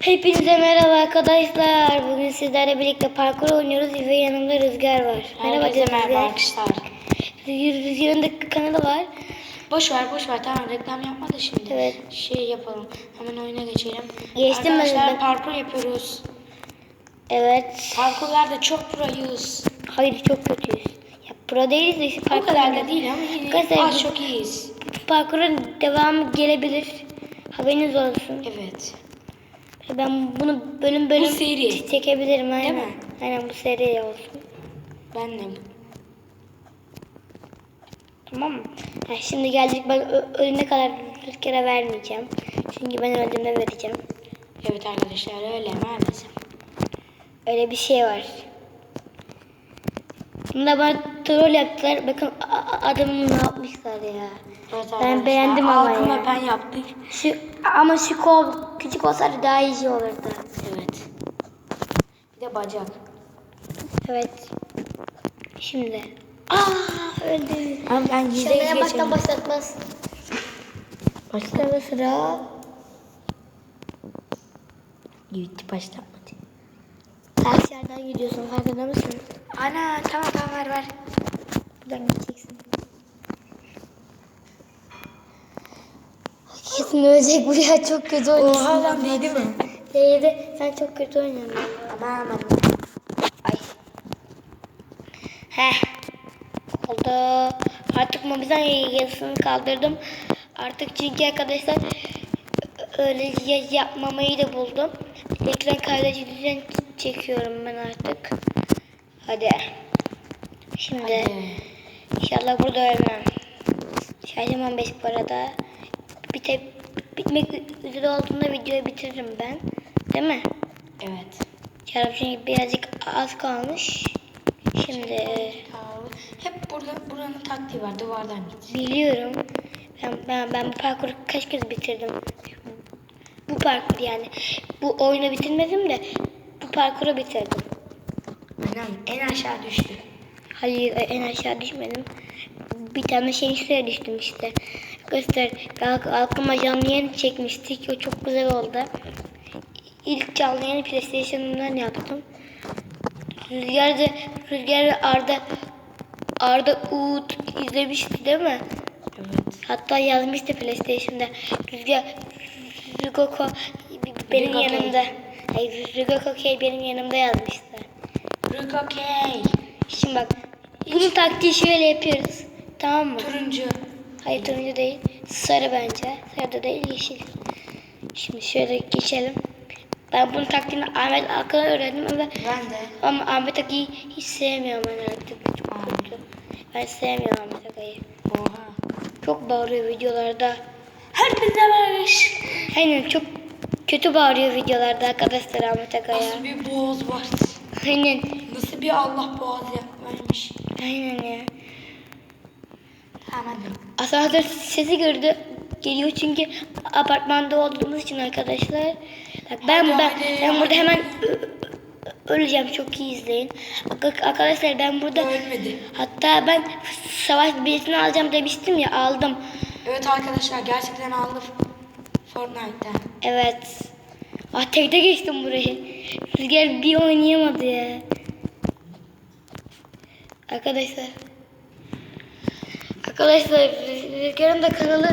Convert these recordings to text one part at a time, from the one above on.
Hepinize merhaba arkadaşlar. Bugün sizlerle birlikte parkur oynuyoruz ve yanımda Rüzgar var. Merhaba Herkese merhaba arkadaşlar. Rüzgar'ın da kanalı var. Boş ver boş ver tamam reklam yapma da şimdi. Evet. Şey yapalım. Hemen oyuna geçelim. Geçtim ben Arkadaşlar de. parkur yapıyoruz. Evet. Parkurlarda çok proyuz. Hayır çok kötüyüz. Ya pro değiliz de işte O parkur kadar da değil ama yine Arkadaşlar, az çok iyiyiz. Parkurun devamı gelebilir. Haberiniz olsun. Evet. Ben bunu bölüm bölüm Bu seri. çekebilirim aynen. mi? Aynen bu seri olsun. Ben de. Tamam mı? Ha, şimdi geldik ben ölene kadar Rüzgar'a vermeyeceğim. Çünkü ben öldüğümde vereceğim. Evet arkadaşlar öyle maalesef. Öyle bir şey var. Bunda bana troll yaptılar. Bakın adamı ne yapmışlar ya. Evet Ben beğendim ama Halkım ya. ben yaptık. Şu ama şu kol küçük olsaydı daha iyi olurdu. Evet. Bir de bacak. Evet. Şimdi. Aa öldü. Ama ben yüzde yüz Şöyle baştan başlatmaz. Başta sıra. Gitti başlatmadı. Ters yerden gidiyorsun farkında mısın? Ana tamam tamam ver ver. Buradan gideceksin. Kesin ölecek bu ya çok kötü oynuyorsun. Oha lan değdi mi? Değdi. Sen çok kötü oynuyorsun. Aman aman. Ay. Heh. Oldu. Artık mobizan yazısını kaldırdım. Artık çünkü arkadaşlar öyle ya- yapmamayı da buldum. Ekran kaydedici düzen çekiyorum ben artık. Hadi. Şimdi Hadi. inşallah burada ölmem. Şarjım 15 bu arada. Bite, bitmek üzere olduğunda videoyu bitiririm ben. Değil mi? Evet. Şarap çünkü birazcık az kalmış. Şimdi Hep burada buranın taktiği var. Duvardan git. biliyorum. Ben, ben, ben bu parkuru kaç kez bitirdim. Bu parkur yani. Bu oyunu bitirmedim de bu parkuru bitirdim. Anam en aşağı düştü. Hayır en aşağı düşmedim. Bir tane şey üstüne düştüm işte. Göster. Kalk, aklıma canlı yayın çekmiştik. O çok güzel oldu. İlk canlı yayını PlayStation'dan yaptım. Rüzgar da, Rüzgar da Arda Arda Uğut izlemişti değil mi? Evet. Hatta yazmıştı PlayStation'da. Rüzgar Rügoko benim Rügoko. yanımda. Hayır Rügoko K benim yanımda yazmıştı. Rook okey. Şimdi bak. Bunun taktiği şöyle yapıyoruz. Tamam mı? Turuncu. Hayır turuncu değil. Sarı bence. Sarı da değil yeşil. Şimdi şöyle geçelim. Ben bunun taktiğini Ahmet Akın'a öğrendim ama, Ben de. ama Ahmet Akı'yı hiç sevmiyorum ben artık. Çok Aa. kötü. Ben sevmiyorum Ahmet Akı'yı. Oha. Çok bağırıyor videolarda. Herkese varmış. Aynen çok kötü bağırıyor videolarda arkadaşlar Ahmet Akı'ya. Nasıl bir boğaz var. Aynen. Nasıl bir Allah boğaz yapmış. Aynen ya. Tamam hadi. Asansör sesi gördü. Geliyor çünkü apartmanda olduğumuz için arkadaşlar. Bak ben ben ben burada hemen öleceğim. Çok iyi izleyin. Arkadaşlar ben burada Ölmedi. hatta ben savaş biletini alacağım demiştim ya aldım. Evet arkadaşlar gerçekten aldım. Fortnite'da. Evet. Ah tekte geçtim burayı. Rüzgar bir oynayamadı ya. Arkadaşlar. Arkadaşlar Rüzgar'ın da kanalı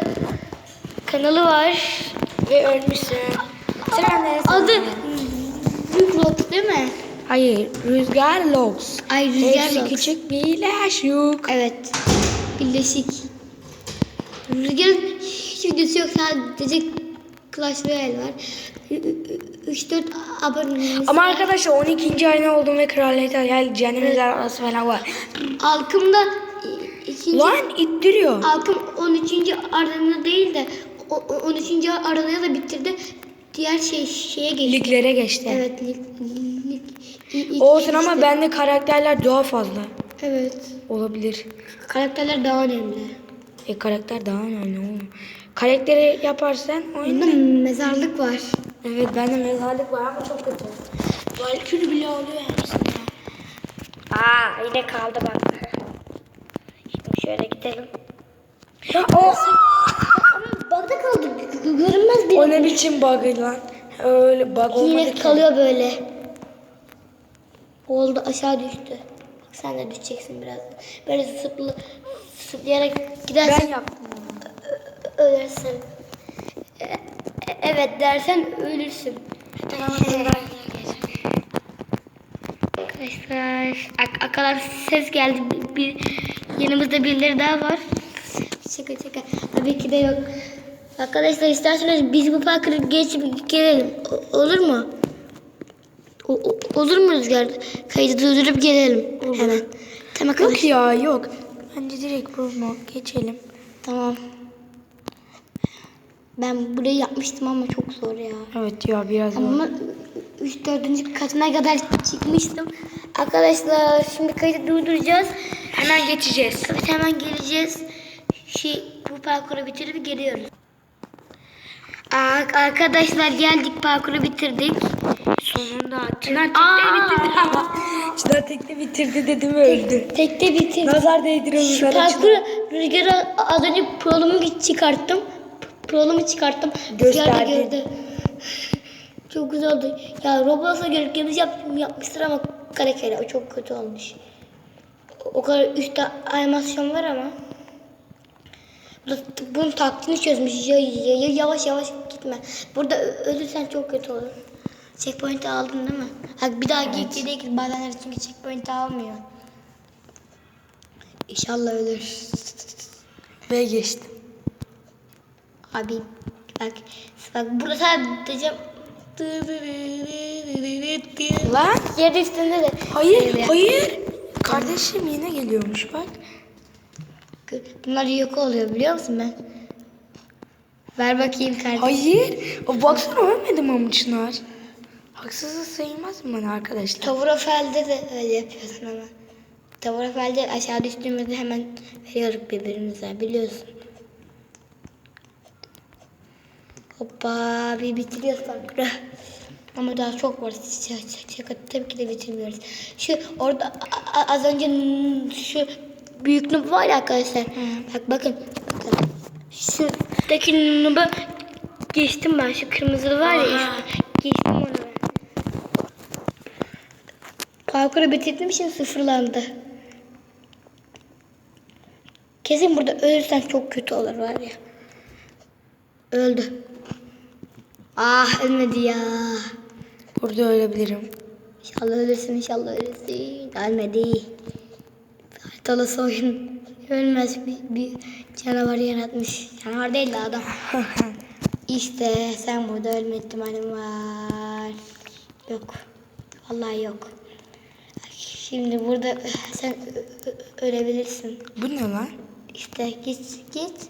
kanalı var. Ve ölmüşsün. Sen neresi? Adı Rüzgar değil mi? Hayır. Rüzgar Logs. Ay Rüzgar Hepsi Logs. küçük birleşik. Evet. Birleşik. Rüzgar'ın hiç videosu yok sadece Clash Royale var. 3-4 abonemiz Ama arkadaşlar 12. ayına oldum ve kraliyet hayal cehennemizler arası falan var. Alkım'da ikinci Lan ittiriyor. Alkım 13. arenada değil de o- o- 13. arenaya da bitirdi. Diğer şey şeye geçti. Liglere geçti. Evet lig. lig i- Olsun ama işte. bende karakterler daha fazla. Evet. Olabilir. Karakterler daha önemli. E karakter daha önemli oğlum. Karakteri yaparsan oyunda. Mezarlık var. Evet bende mezarlık var ama çok kötü. Valkür bile oluyor hepsinde. Aa yine kaldı bak. Şöyle gidelim. Ama bagda kaldı. Görünmez bir. o ne biçim bug lan. Öyle bug olmadı Yine ki. kalıyor böyle. Oldu aşağı düştü. Bak sen de düşeceksin biraz. Böyle zıplı, zıplayarak gidersen Ben yaptım. ölürsün. E- e- evet dersen ölürsün. Tamam. Arkadaşlar ak- arkadan ses geldi. Bir, bir- yanımızda birileri daha var. Şaka şaka. Tabii ki de yok. Arkadaşlar isterseniz biz bu parkı geçip gelelim. O- olur mu? O- o- olur mu Rüzgar? Kaydı durdurup gelelim hemen. Tamam Yok ya yok. Bence direkt bunu geçelim. Tamam. Ben burayı yapmıştım ama çok zor ya. Evet ya biraz Ama 3 4. katına kadar çıkmıştım. Arkadaşlar şimdi kaydı durduracağız. Hemen geçeceğiz. Evet hemen geleceğiz. Şey, bu parkuru bitirip geliyoruz. Arkadaşlar geldik parkuru bitirdik. Sonunda. Çınar tekte bitirdi ama. Çınar tekte bitirdi dedim öldü. Tekte bitirdik. Nazar değdiriyormuş. Şu parkuru rüzgara az önce prolumu çıkarttım. Prolumu çıkarttım. Rüzgar da Gösterdi. gördü. Çok güzel oldu. Ya Roblox'a göre yanlış yaptım, yapmıştır ama kare kare o çok kötü olmuş. O- kadar üstte animasyon var ama. Bunun taktiğini çözmüş. Ya, ya- ya- yavaş yavaş gitme. Burada ölürsen çok kötü olur. Checkpoint'i aldın değil mi? Ha, bir daha git geriye git. Bazenler çünkü checkpoint'i almıyor. İnşallah ölür. Ve geçtim. Abi bak bak burada sadece Lan. Yerde üstünde de Hayır Şöyle. hayır. Kardeşim yine geliyormuş bak. Bunlar yok oluyor biliyor musun ben? Ver bakayım kardeşim. Hayır. O baksana ölmedim ama Çınar. Haksızlık sayılmaz mı bana arkadaşlar? Tavrofel'de de öyle yapıyorsun ama. Tavrofel'de aşağı düştüğümüzde hemen veriyoruz birbirimize biliyorsun. Hoppa bir bitiriyoruz parkuru. Ama daha çok var. Şaka, tabii ki de bitirmiyoruz. Şu orada az önce şu büyük nub var ya arkadaşlar. Bak bakın. bakın. Şuradaki nubu geçtim ben. Şu kırmızılı var ya. Aha. Geçtim onu ben. Parkuru bitirdim şimdi sıfırlandı. Kesin burada ölürsen çok kötü olur var ya. Öldü. Ah ölmedi ya. Burada ölebilirim. İnşallah ölürsün inşallah ölürsün. Ölmedi. Haritalısı oyun. Ölmez bir, bir canavar yaratmış. Canavar değil de adam. İşte sen burada ölme ihtimalin var. Yok. Vallahi yok. Şimdi burada sen ölebilirsin. Bu ne lan? İşte git git.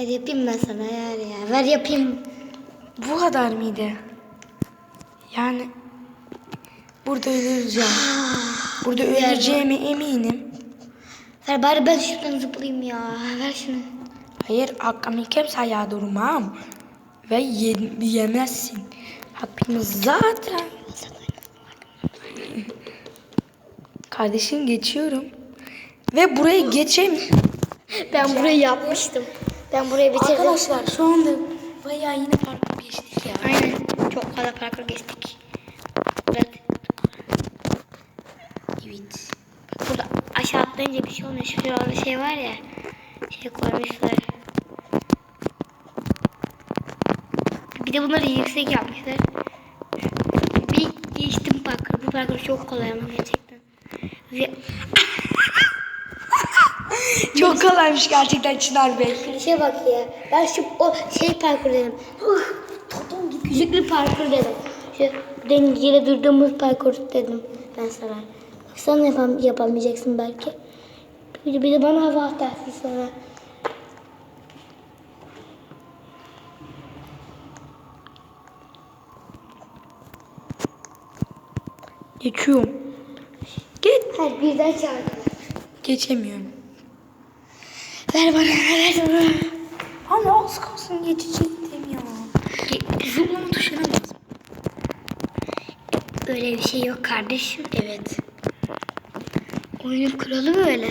Hadi yapayım ben sana ya. ya. Ver yapayım. Bu kadar mıydı? Yani burada öleceğim. Burada öleceğime eminim. Ver bari ben şuradan zıplayayım ya. Ver şunu. Hayır hakkımı kimse ayağa durmam. Ve ye- yemezsin. Hakkımı zaten. Kardeşim geçiyorum. Ve buraya geçem. Ben burayı yapmıştım. Ben burayı bitirdim. Arkadaşlar şu anda bayağı yine farklı geçtik ya. Aynen. Çok fazla parkur geçtik. Burada, Evet. burada aşağı atlayınca bir şey olmuyor. Şurada bir şey var ya. Şey koymuşlar. Bir de bunları yüksek yapmışlar. Bir geçtim parkur. Bu parkur çok kolay ama gerçekten. Ve Çok kolaymış gerçekten Çınar Bey. Girişe bak ya. Ben şu o şey parkur dedim. Tadım gibi. Küçük parkur dedim. Şu dengeli durduğumuz parkur dedim ben sana. Bak sen yapam yapamayacaksın belki. Bir de, bir de bana hava atarsın sonra. Geçiyorum. Geç. Her birden çağırdı. Geçemiyorum. Ver bana, ver bana. Ama az kalsın geçecektim ya. Zıplama tuşuna bas. Öyle bir şey yok kardeşim. Evet. Oyunun kuralı böyle.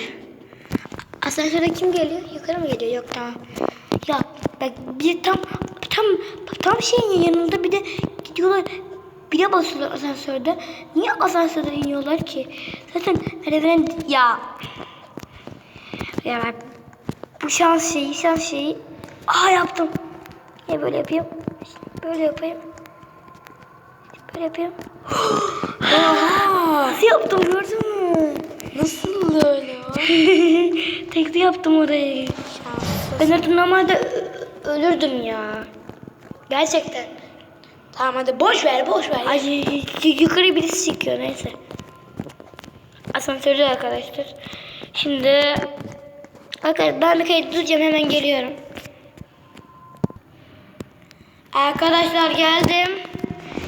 Asansörde kim geliyor? Yukarı mı geliyor? Yok tamam. Ya bak bir tam tam tam şeyin yanında bir de gidiyorlar bir de basıyorlar asansörde. Niye asansörden iniyorlar ki? Zaten merdiven ya ya bak bu şans şeyi şans şeyi Aa yaptım. Ya böyle yapayım. Böyle yapayım. Böyle yapayım. Oha! Nasıl yaptım gördün mü? Nasıl öyle? Tekli yaptım orayı. Ben zaten normalde ölürdüm ya. Gerçekten. Tamam hadi boş ver boş ver. Ay yukarı birisi çıkıyor neyse. Asansörde arkadaşlar. Şimdi Arkadaşlar ben bir kayıt duracağım hemen geliyorum. Arkadaşlar geldim.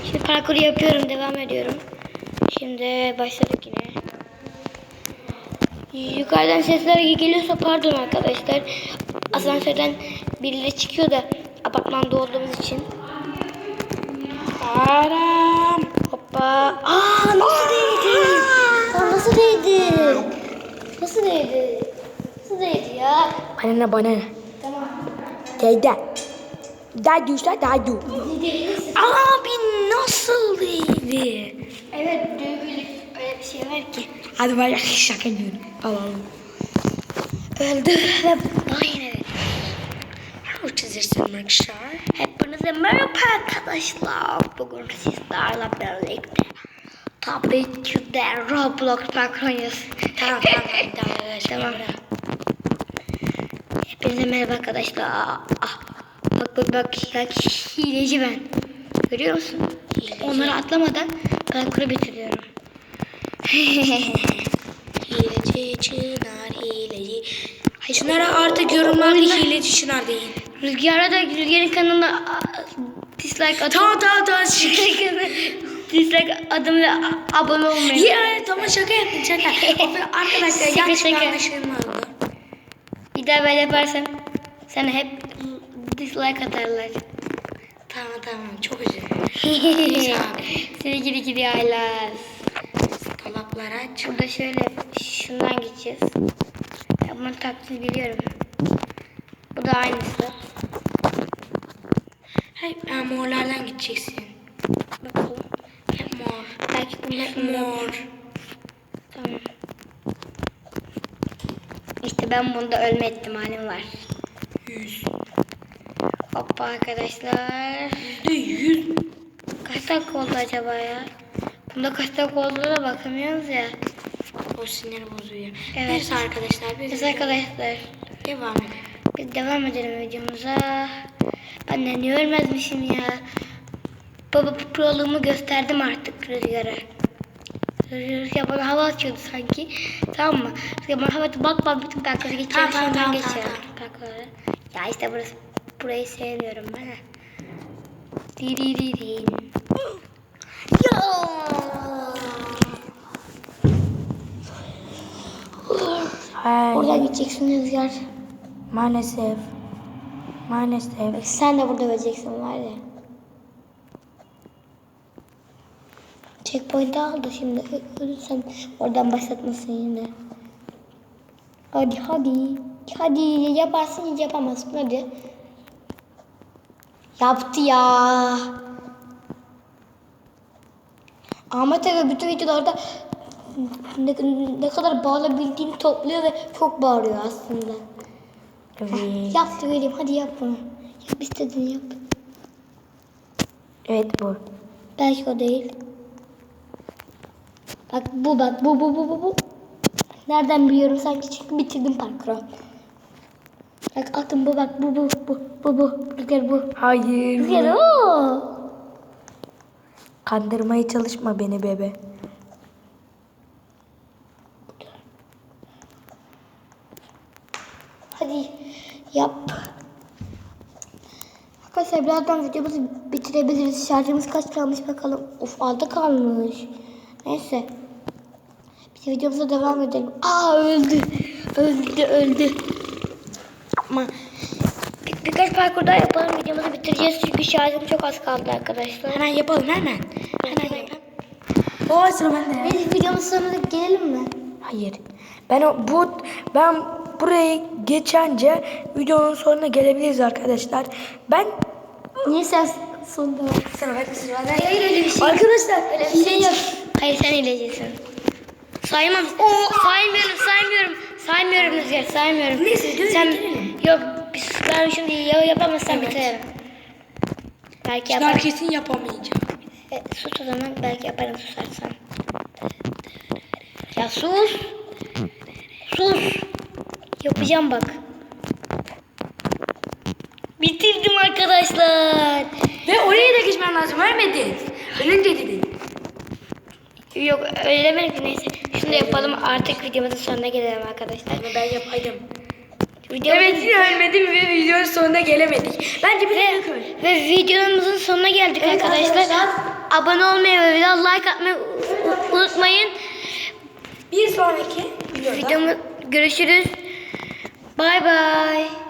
Şimdi parkuru yapıyorum devam ediyorum. Şimdi başladık yine. Yukarıdan sesler geliyorsa pardon arkadaşlar. Asansörden birileri çıkıyor da apartmanda olduğumuz için. Aram. Hoppa. Aa nasıl değdi? Aa, nasıl değdi? Nasıl değdi? Bana ne bana ne? Tamam. Dede. Dadu işte. Değdi. Abi nasıl değildi? Evet düğümlük öyle bir şey var ki. Hadi ya şaka ediyorum. Al al. Öldü ve aynen. How çizirsin arkadaşlar? Hepinize merhaba arkadaşlar. Bugün sizlerle birlikte tabii ki de Roblox oynuyoruz. Tamam tamam tamam. Tamam. Hepinize merhaba arkadaşlar. Ah, bak bak bak ya hileci ben. Görüyor musun? Onları atlamadan parkuru bitiriyorum. Hileci Çınar hileci. Hayır Çınar'a artık yorumlarda hileci Çınar değil. Rüzgar'a da Rüzgar'ın kanalına dislike atın. Tamam tamam tamam. dislike adımla abone olmayı. Ya tamam şaka yaptım şaka. Arkadaşlar yanlış anlaşılma oldu. Bir daha böyle yaparsan sana hep dislike atarlar. Tamam tamam çok üzüldüm. Sevgili gidi aylar. Dolapları aç. Burada şöyle şundan gideceğiz. Ya bunun taktiğini biliyorum. Bu da aynısı. Hep e, morlardan gideceksin. Bakalım. Hep mor. Belki bunlar Mor. Tamam. İşte ben bunda ölme ihtimalim var. Yüz. Hoppa arkadaşlar. Yüzde yüz. Kaç dakika oldu acaba ya? Bunda kaç dakika olduğuna da bakamıyoruz ya. O sinir bozuyor. Evet. Neyse arkadaşlar biz Biz arkadaşlar devam edelim. biz devam edelim videomuza. Ben de niye ölmezmişim ya. Baba bu proluğumu gösterdim artık Rüzgar'a. Rüzgar bana hava atıyordu sanki. Tamam mı? Rüzgar bana hava atıyor. Bak bak bütün parkuru geçiyorum. Tamam, tamam, tamam, geçiyorum. tamam, Parkurları. Ya işte burası. Burayı sevmiyorum ben. ha. Di di di di. Ya. Hayır. Oradan gideceksin Rüzgar. Maalesef. Maalesef. Sen de burada öleceksin var ya. Checkpoint aldı şimdi. Ö- Ölürsen oradan başlatmasın yine. Hadi hadi. Hadi yaparsın yapamazsın hadi. Yaptı ya. Ahmet Ege bütün videolarda ne, ne kadar bağırabildiğini topluyor ve çok bağırıyor aslında. Evet. Yap da göreyim hadi yap bunu. Yap istediğini yap. Evet bu. Belki o değil. Bak bu bak bu bu bu bu bu. Nereden biliyorum sanki çünkü bitirdim parkuru. Bak attım bu bak bu bu bu bu bu. Rüzgar bu. Hayır. Rüzgar o. Kandırmaya çalışma beni bebe. Hadi yap. Arkadaşlar birazdan videomuzu bitirebiliriz. Şarjımız kaç kalmış bakalım. Of altta kalmış. Neyse. Biz videomuza devam edelim. Aa öldü. Öldü öldü. Ama bir, birkaç parkur daha yapalım. Videomuzu bitireceğiz. Çünkü şarjım çok az kaldı arkadaşlar. Hemen yapalım hemen. Hemen yapalım. O sıra bende. Neyse videomuzun sonuna gelelim mi? Hayır. Ben o bu ben buraya geçence videonun sonuna gelebiliriz arkadaşlar. Ben Niye sen sonda? Sana bak mısın? Hayır öyle bir şey. Arkadaşlar Öyle bir şey yok. Hayır sen hilecisin. Saymam. saymıyorum, saymıyorum. Saymıyorum Rüzgar, saymıyorum. Neyse, dur, Sen yok biz ben şimdi ya yapamazsan Evet. bitirelim. Belki yaparım. kesin yapamayacağım. E, sus o zaman belki yaparım susarsan. Ya sus. Sus. Yapacağım bak. Bitirdim arkadaşlar. Ve oraya da geçmen lazım. Ölmedin. Ölünce dedin. Yok öyle demedim ki neyse. Şunu da yapalım artık videomuzun sonuna gelelim arkadaşlar. Ama ben yapaydım. Videomuzun... Evet yine ölmedim ve videonun sonuna gelemedik. Bence bir öl. Ve videomuzun sonuna geldik Evet arkadaşlar. arkadaşlar. Abone olmayı ve video like atmayı unutmayın. Bir sonraki videoda Videomuz görüşürüz. Bay bay.